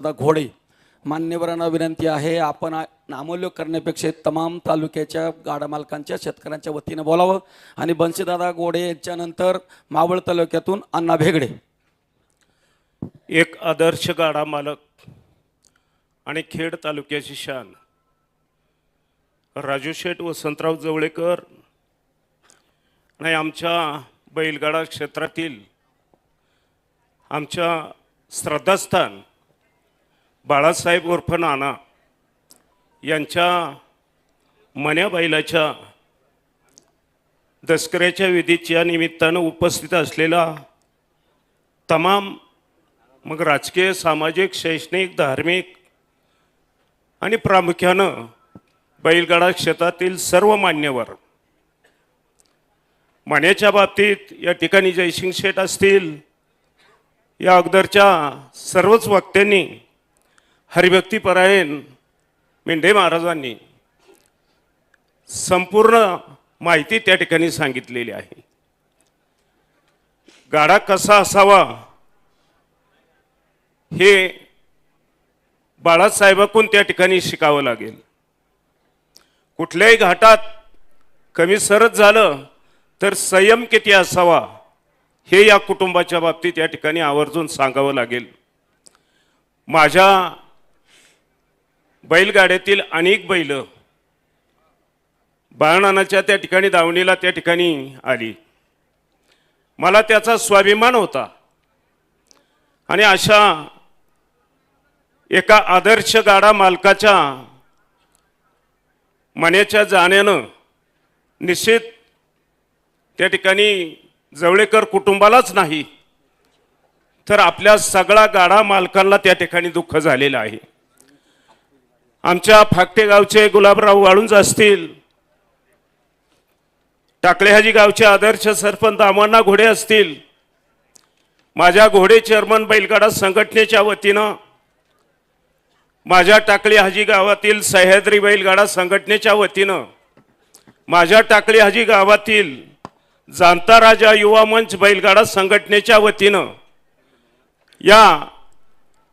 दादा घोडे. मान्यवरांना विनंती आहे आपण आ- नामोल्लेख करण्यापेक्षा तमाम तालुक्याच्या गाडा मालकांच्या शेतकऱ्यांच्या वतीनं बोलावं. आणि बन्सीदादा घोडे यांच्यानंतर मावळ तालुक्यातून अण्णा भेगडे. एक आदर्श गाडा मालक आणि खेड तालुक्याची शान. राजू शेठ वसंतराव जवळेकर आणि आमच्या बैलगाडा क्षेत्रातील आमच्या श्रद्धास्थान बाळासाहेब उर्फ नाना यांच्या मन्या बैलाच्या दसकऱ्याच्या विधीच्या निमित्तानं उपस्थित असलेला तमाम मग राजकीय सामाजिक शैक्षणिक धार्मिक आणि प्रामुख्यानं बैलगाडा क्षेत्रातील सर्व मान्यवर मान्याच्या बाबतीत या ठिकाणी जयसिंग शेठ असतील या अगोदरच्या सर्वच वक्त्यांनी हरिभक्तीपरायण मेंढे महाराजांनी संपूर्ण माहिती त्या ठिकाणी सांगितलेली आहे. गाडा कसा असावा हे बाळासाहेबाकून त्या ठिकाणी शिकावं लागेल. कुठल्याही घाटात कमी सरत झालं तर संयम किती असावा हे या कुटुंबाच्या बाबतीत या ठिकाणी आवर्जून सांगावं लागेल. माझ्या बैलगाड्यातील अनेक बैल बाळनानाच्या त्या ठिकाणी दावणीला त्या ठिकाणी आली. मला त्याचा स्वाभिमान होता. आणि अशा एका आदर्श गाडा मालकाच्या मण्याच्या जाण्यानं निश्चित त्या ठिकाणी जवळेकर कुटुंबालाच नाही तर आपल्या सगळ्या गाडा मालकांना त्या ठिकाणी दुःख झालेलं आहे. आमच्या फाकटे गावचे गुलाबराव वाळुंज असतील टाकळेहाजी गावचे आदर्श सरपंच दामण्णा घोडे असतील माझ्या घोडे चेअरमन बैलगाडा संघटनेच्या वतीनं माझ्या टाकळी हाजी गावातील सह्याद्री बैलगाडा संघटनेच्या वतीनं माझ्या टाकळी हाजी गावातील जाणता राजा युवा मंच बैलगाडा संघटनेच्या वतीनं या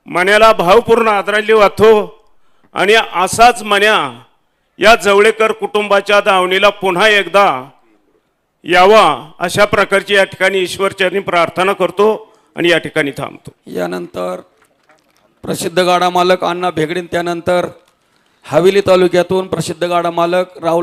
मनाला भावपूर्ण आदरांजली वाहतो. आणि असाच मन्या या जवळेकर कुटुंबाच्या दावणीला पुन्हा एकदा यावा अशा प्रकारची या ठिकाणी ईश्वरचरणी प्रार्थना करतो आणि या ठिकाणी थांबतो. यानंतर प्रसिद्ध गाडा मालक अण्णा भेगडीन त्यानंतर हवेली तालुक्यातून प्रसिद्ध गाडा मालक राहुल